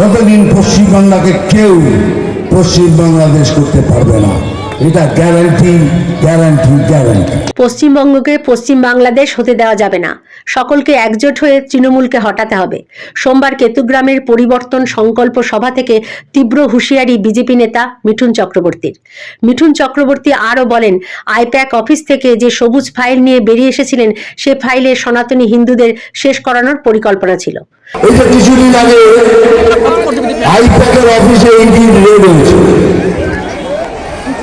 ততদিন পশ্চিমবাংলাকে কেউ পশ্চিম বাংলাদেশ করতে পারবে না। এটা গ্যারান্টি গ্যারান্টি গ্যারান্টি পশ্চিমবঙ্গকে পশ্চিম বাংলাদেশ হতে দেওয়া যাবে না। সকলকে একজোট হয়ে তৃণমূলকে হটাতে হবে। সোমবার কেতুগ্রামের পরিবর্তন সংকল্প সভা থেকে তীব্র হুঁশিয়ারি বিজেপি নেতা মিঠুন চক্রবর্তীর। মিঠুন চক্রবর্তী আরও বলেন আইপ্যাক অফিস থেকে যে সবুজ ফাইল নিয়ে বেরিয়ে এসেছিলেন সে ফাইলে সনাতনী হিন্দুদের শেষ করানোর পরিকল্পনা ছিল। এই যে কিছুদিন আগে আইপ্যাকের অফিসে এই দিন রেড হয়েছে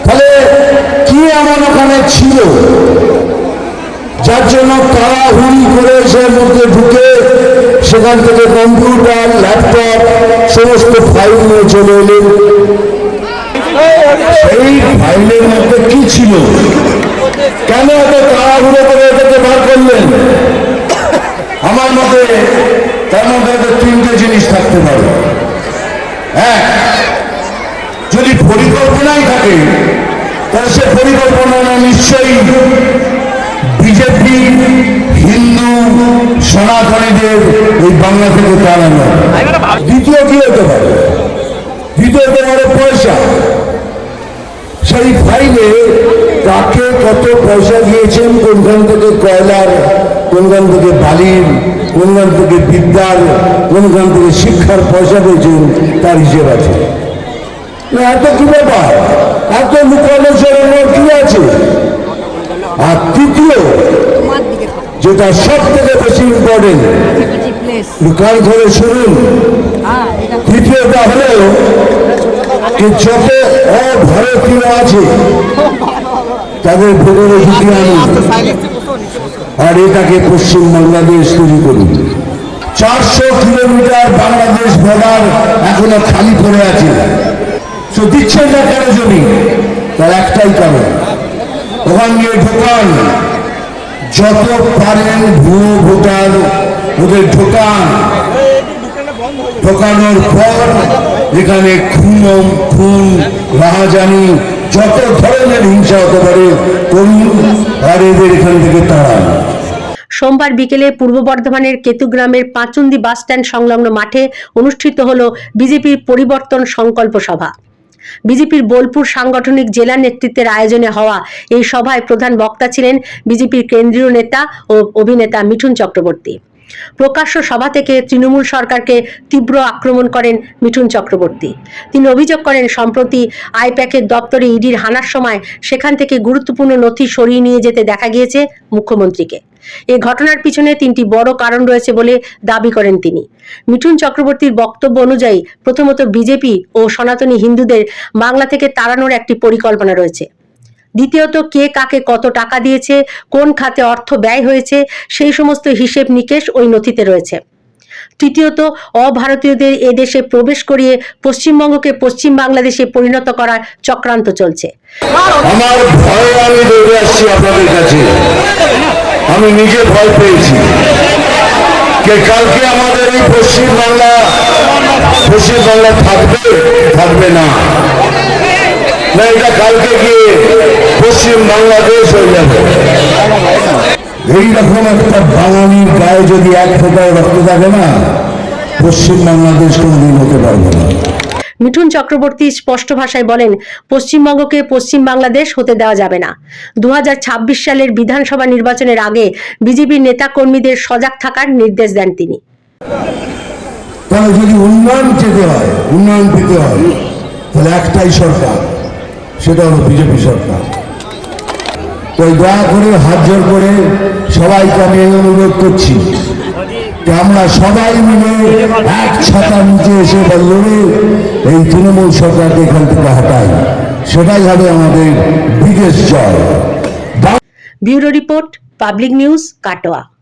তাহলে কি এমন ওখানে ছিল যার জন্য তাড়াহুড়ি করে সে মধ্যে ঢুকে সেখান থেকে কম্পিউটার, ল্যাপটপ, সমস্ত ফাইল নিয়ে চলে এলেন। সেই ফাইলের মধ্যে কি ছিল? কেন এত তাড়াহুড়ো করে এটাকে বার করলেন? আমার মতে তার মধ্যে হয়তো তিনটে জিনিস থাকতে পারে। এক, যদি পরিকল্পনাই থাকে, তাহলে সে পরিকল্পনা নিশ্চয়ই বিজেপি, হিন্দু, সনাতনীদের এই বাংলা থেকে তাড়ানো দ্বিতীয় কি হতে পারে? দ্বিতীয় হতে পারে পয়সা। সেই ফাইলে কাকে কত পয়সা দিয়েছেন, কোনখান থেকে কয়লার, কোনখান থেকে বালির, কোনখান থেকে বিদ্যার, কোনখান থেকে শিক্ষার পয়সা পেয়েছেন তার হিসেব আছে। এত কি ব্যাপার? এত লুকানো সরানো কি আছে? আর তৃতীয় যেটা সব থেকে বেশি ইম্পর্টেন্ট কান ধরে শুনুন। তৃতীয়টা হলো যে যত অভারতীয় আছে? তাদের ভেতরে ঢুকে আনুন আর এটাকে পশ্চিম বাংলাদেশ তৈরি করুন। চারশো কিলোমিটার বাংলাদেশ বর্ডার এখনও খালি পড়ে আছে। তো দিচ্ছেন না কেন জমি? তার একটাই কারণ। ওখান ঢোকান। যত পারেন ভুয়ো ভোটার ওদের ঢোকান। ঢোকানোর পর এখানে খুন খুন রাহাজানি যত ধরনের হিংসা হতে পারে করুন আর এদের এখান থেকে তাড়ান। সোমবার বিকেলে পূর্ব বর্ধমানের কেতুগ্রামের পাঁচুন্দি বাসস্ট্যান্ড সংলগ্ন মাঠে অনুষ্ঠিত হল বিজেপির পরিবর্তন সংকল্প সভা। বিজেপির বোলপুর সাংগঠনিক জেলা নেতৃত্বের আয়োজনে হওয়া এই সভায় প্রধান বক্তা ছিলেন বিজেপির কেন্দ্রীয় নেতা ও অভিনেতা মিঠুন চক্রবর্তী। প্রকাশ্য সভা থেকে তৃণমূল সরকারকে তীব্র আক্রমণ করেন মিঠুন চক্রবর্তী। তিনি অভিযোগ করেন, সম্প্রতি আইপ্যাকের দপ্তরে ইডির হানার সময় সেখান থেকে গুরুত্বপূর্ণ নথি সরিয়ে নিয়ে যেতে দেখা গিয়েছে মুখ্যমন্ত্রীকে। এ ঘটনার পিছনে তিনটি বড় কারণ রয়েছে বলে দাবি করেন তিনি। মিঠুন চক্রবর্তীর বক্তব্য অনুযায়ী, প্রথমত বিজেপি ও সনাতনী হিন্দুদের বাংলা থেকে তাড়ানোর একটি পরিকল্পনা রয়েছে। দ্বিতীয়ত, কে কাকে কত টাকা দিয়েছে, কোন খাতে অর্থ ব্যয় হয়েছে, সেই সমস্ত হিসেব নিকেশ ওই নথিতে রয়েছে। তৃতীয়ত, অভারতীয়দের এদেশে প্রবেশ করিয়ে পশ্চিমবঙ্গকে পশ্চিম বাংলাদেশে পরিণত করার চক্রান্ত চলছে। আমার আমি দৌড়ে আসছি আপনাদের কাছে। আমি নিজে ভয় পেয়েছি। যে কালকে আমাদের এই পশ্চিম বাংলা পশ্চিম বাংলা থাকবে থাকবে না, এটা কালকে গিয়ে পশ্চিম বাংলাদেশ হয়ে যাবে। এইরকম একটা বাঙালির গায়ে যদি এক ফোটাও রক্ত থাকে না পশ্চিম বাংলাদেশ কোনদিন হতে পারবে না। মিঠুন চক্রবর্তী স্পষ্ট ভাষায় বলেন পশ্চিমবঙ্গকে পশ্চিম বাংলাদেশ হতে দেওয়া যাবে না। দু সালের বিধানসভা নির্বাচনের আগে বিজেপির নেতাকর্মীদের সজাগ থাকার নির্দেশ দেন তিনি। তাহলে যদি উন্নয়ন পেতে হয় উন্নয়ন পেতে হয় তাহলে একটাই সরকার সেটা হলো বিজেপি সরকার। তাই দয়া করে হাত জোর করে সবাইকে আমি অনুরোধ করছি আমরা সবাই মিলে এক ছাতা নিচে এসে বললে এই তৃণমূল সরকারকে এখান থেকে হটাই। সেটাই হবে আমাদের বিদেশ জয়। Bureau report, public news, Katwa.